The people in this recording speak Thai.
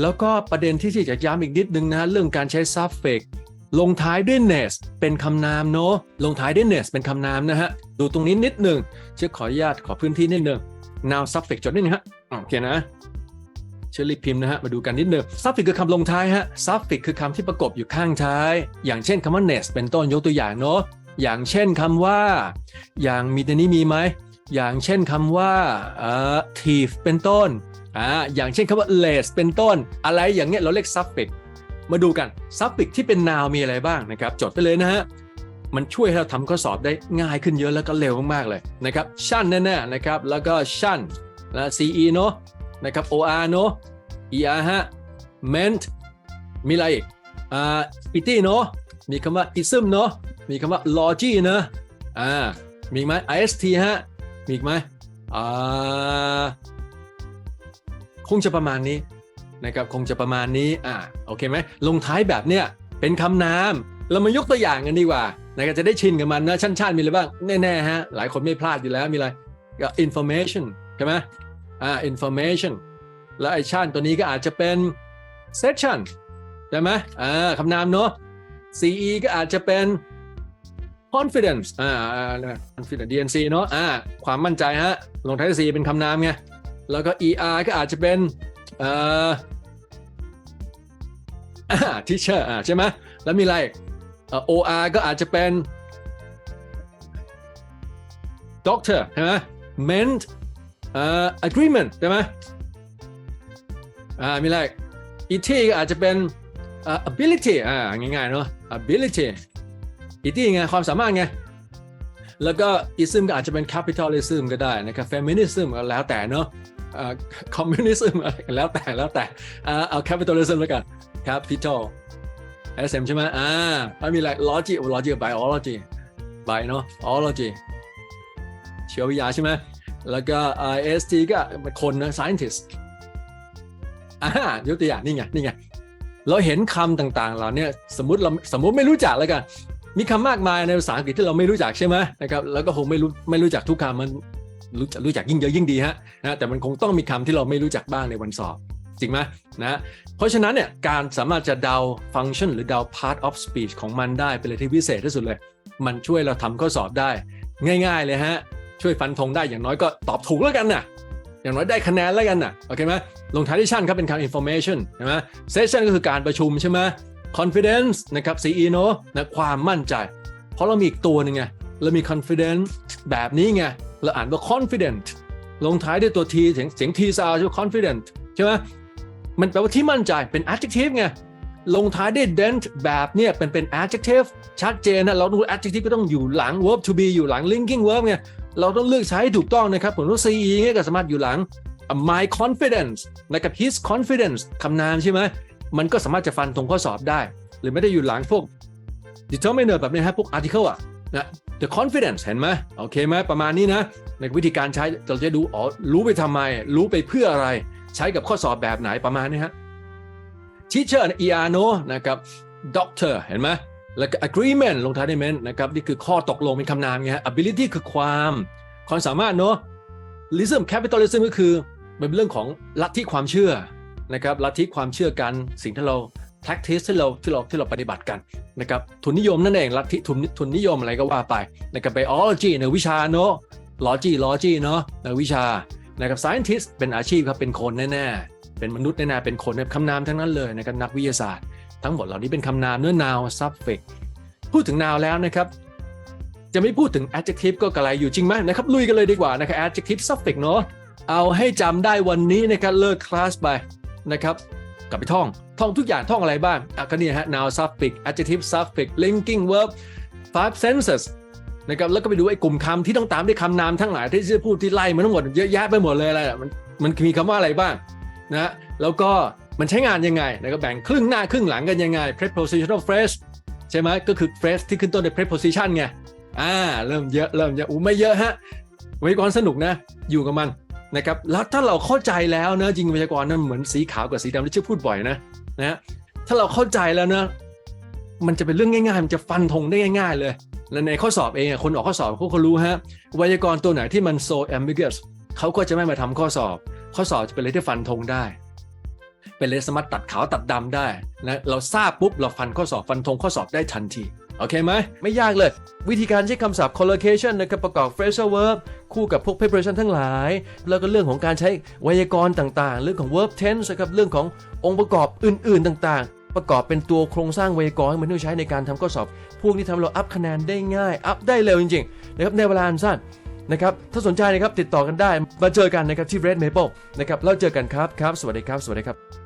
แล้วก็ประเด็นที่ที่จะย้ำอีกนิดนึงนะเรื่องการใช้ suffix ลงท้ายด้วย ness เป็นคำนามเนาะลงท้ายด้วย ness เป็นคำนามนะฮะ ดูตรงนี้นิดหนึ่งเชื่อขออนุญาตขอพื้นที่นิดหนึ่ง now suffix จดนิดนึงฮะโอเคนะเชอรี่พิมพ์นะฮะ มาดูกันนิดนึง suffix คือคำลงท้ายฮะ suffix คือคำที่ประกบอยู่ข้างท้าย อย่างเช่นคำว่า nest เป็นต้นยกตัวอย่างเนาะอย่างเช่นคำว่า อย่างมีแตัวนี้มีไหมอย่างเช่นคำว่าเอ่อ thief เป็นต้น อ่าอย่างเช่นคำว่า lace เป็นต้น อะไรอย่างเงี้ยเราเรียก suffix มาดูกัน suffix ที่เป็น noun มีอะไรบ้างนะครับ จดไปเลยนะฮะมันช่วยให้เราทำข้อสอบได้ง่ายขึ้นเยอะแล้วก็เร็วมากๆเลยนะครับชั่นแน่ๆนะครับ แล้วก็ชั่นนะ ce เนาะนะครับ or เนาะ er ฮะ meant มีอะไรอีกอ่า ity เนาะมีคำว่า ism เนาะมีคำว่า logy นะอ่ามีไหม ist ฮะมีไหมอ่า งจะประมาณนี้นะครับคงจะประมาณนี้อ่าโอเคไหมลงท้ายแบบเนี้ยเป็นคำนามเรามายกตัวอย่างกันดีกว่านะครับจะได้ชินกับมันนะชั้นชาติมีอะไรบ้างแน่ๆฮะหลายคนไม่พลาดอยู่แล้วมีอะไรก็ information ใช่ไหมอ่า information แล้วไอชันตัวนี้ก็อาจจะเป็น section ใช่ไหมอ่าคำนามเนาะ CE ก็อาจจะเป็น confidence อ่าอ่า confidence DNC เนาะอ่าความมั่นใจฮะลงท้ายด้วย C เป็นคำนามไง แล้วก็ ER ก็อาจจะเป็นเอ่อ teacher อ่าใช่ไหมแล้วมีอะไรออ OR ก็อาจจะเป็น doctor ใช่ไหม meant เอ่อ agreement ใช่ไหมอ่ามีอะไร ET ก็อาจจะเป็นเอ่อ ability อ่าง่ายๆเนาะ ability ET ไงความสามารถไง แล้วก็ ism ก็อาจจะเป็น capitalism ก็ได้นะครับ feminism ก็แล้วแต่เนาะ เอ่อ communism อะไรแล้วแต่แล้วแต่อ่าเอา capitalism แล้วกัน capital SM ใช่ไหมอ่าแล้วมีอะไร logic logic biology by เนาะ biology ชีววิทยาใช่ไหมแล้วก็ IST ก็เป็นคนนะ scientist อ่ายกตัวอย่างนี่ไงนี่ไง เราเห็นคำต่างๆเหล่าเนี้สมมติเราสมมติไม่รู้จักแล้วกัน มีคำมากมายในภาษาอังกฤษที่เราไม่รู้จักใช่ไหมนะครับ แล้วก็คงไม่รู้ไม่รู้จักทุกคำมัน รู้จักรู้จักยิ่งเยอะยิ่งดีฮะนะแต่มันคงต้องมีคำที่เราไม่รู้จักบ้างในวันสอบจริงไหมนะเพราะฉะนั้นเนี่ยการสามารถจะเดาฟังก์ชันหรือเดา part of speech ของมันได้เป็นอะไรที่พิเศษที่สุดเลย มันช่วยเราทำข้อสอบได้ ง่าย ๆเลยฮะ ช่วยฟันธงได้อย่างน้อยก็ตอบถูกแล้วกันน่ะอย่างน้อยได้คะแนนแล้วกันน่ะโอเคไหมลงท้ายที่ชั่นครับเป็นคำ information ใช่ไหม session ก็คือการประชุมใช่ไหม confidence นะครับ CE เนอะนะความมั่นใจ เพราะเรามีอีกตัวหนึ่งไงเรามี confidence แบบนี้ไง เราอ่านว่า confident ลงท้ายด้วยตัว T เสียงเสียง T sound ใช่ไหม confident ใช่ไหมมันแปลว่าที่มั่นใจเป็น adjective ไงลงท้ายด้วย dent แบบเนี่ยเป็นเป็น adjective ชัดเจนนะเราต้อง adjective ก็ต้องอยู่หลัง verb to be อยู่หลัง linking verb ไงเราต้องเลือกใช้ให้ถูกต้องนะครับผมว่า CE เนี่ยก็สามารถอยู่หลัง my confidence นะครับ his confidence คำนามใช่ไหมมันก็สามารถจะฟันตรงข้อสอบได้ หรือไม่ได้อยู่หลังพวก determiner แบบนี้ฮะพวก article อะนะ the confidence เห็นไหมโอเคไหมประมาณนี้นะ ในวิธีการใช้เราจะดูอ๋อรู้ไปทำไม รู้ไปเพื่ออะไร ใช้กับข้อสอบแบบไหนประมาณนี้ฮะ teacher นะ er เนอะนะครับ doctor เห็นไหมแล้วก็ agreement ลงท้ายด้วย ment นะครับ นี่คือข้อตกลงเป็นคำนามไงฮะ ability คือความความสามารถเนอะ lism capitalism ก็คือเป็นเรื่องของลัทธิความเชื่อนะครับลัทธิความเชื่อกันสิ่งที่เรา practice ที่เราที่เราที่เราปฏิบัติกันนะครับทุนนิยมนั่นเองลัทธิทุนทุนนิยมอะไรก็ว่าไปนะครับ biology ในวิชาเนอะ logy logy เนอะในวิชานะครับ scientist เป็นอาชีพครับเป็นคนแน่ๆเป็นมนุษย์แน่ๆเป็นคนคำนามทั้งนั้นเลยนะครับนักวิทยาศาสตร์ ทั้งหมดเหล่านี้เป็นคำนามเนื้อ noun suffix พูดถึง noun แล้วนะครับจะไม่พูดถึง adjective ก็กระไรอยู่จริงไหมนะครับลุยกันเลยดีกว่านะครับ adjective suffix เนอะเอาให้จำได้วันนี้นะครับเลิกคลาสไปนะครับ กลับไปท่อง ท่องทุกอย่างท่องอะไรบ้างอะก็เนี่ยฮะ noun suffix adjective suffix linking verb five senses นะครับแล้วก็ไปดูไอ้กลุ่มคำที่ต้องตามด้วยคำนามทั้งหลายที่จะพูดที่ไล่มาทั้งหมดเยอะแยะไปหมดเลยอะไรอะมันมันมีคำว่าอะไรบ้างนะแล้วก็มันใช้งานยังไงนะครับแบ่งครึ่งหน้าครึ่งหลังกันยังไง prepositional phrase ใช่ไหมก็คือ phrase ที่ขึ้นต้นด้วย preposition ไงอ่าเริ่มเยอะเริ่มเยอะอู้ไม่เยอะฮะไว้ก่อนสนุกนะ อยู่กับมัน นะครับแล้วถ้าเราเข้าใจแล้วนะจริงพยากรณ์นั้นเหมือนสีขาวกับสีดำที่ชื่อพูดบ่อยนะนะถ้าเราเข้าใจแล้วนะมันจะเป็นเรื่องง่ายๆ มันจะฟันธงได้ง่ายๆ เลย และในข้อสอบเองคนออกข้อสอบเขาก็รู้ฮะไวยากรณ์ตัวไหนที่มัน so ambiguous เขาก็จะไม่มาทำข้อสอบ ข้อสอบจะเป็นอะไรที่ฟันธงได้ เป็นเลนส์สามารถตัดขาวตัดดำได้นะเราทราบปุ๊บเราฟันข้อสอบฟันธงข้อสอบได้ทันที โอเคไหมไม่ยากเลย วิธีการใช้คำศัพท์ collocation นะครับประกอบ phrasal verb คู่กับพวก preparation ทั้งหลาย แล้วก็เรื่องของการใช้ไวยากรณ์ต่างๆ เรื่องของ verb tense นะครับเรื่องขององค์ประกอบอื่นๆต่างๆ ประกอบเป็นตัวโครงสร้างไวยากรณ์มันที่ใช้ในการทำข้อสอบ พวกนี้ทำเราอัพคะแนนได้ง่ายอัพได้เร็วจริงๆนะครับในเวลาอันสั้นนะครับถ้าสนใจนะครับติดต่อกันได้มาเจอกันนะครับที่ Red Maple นะครับแล้วเจอกันครับครับ สวัสดีครับ สวัสดีครับ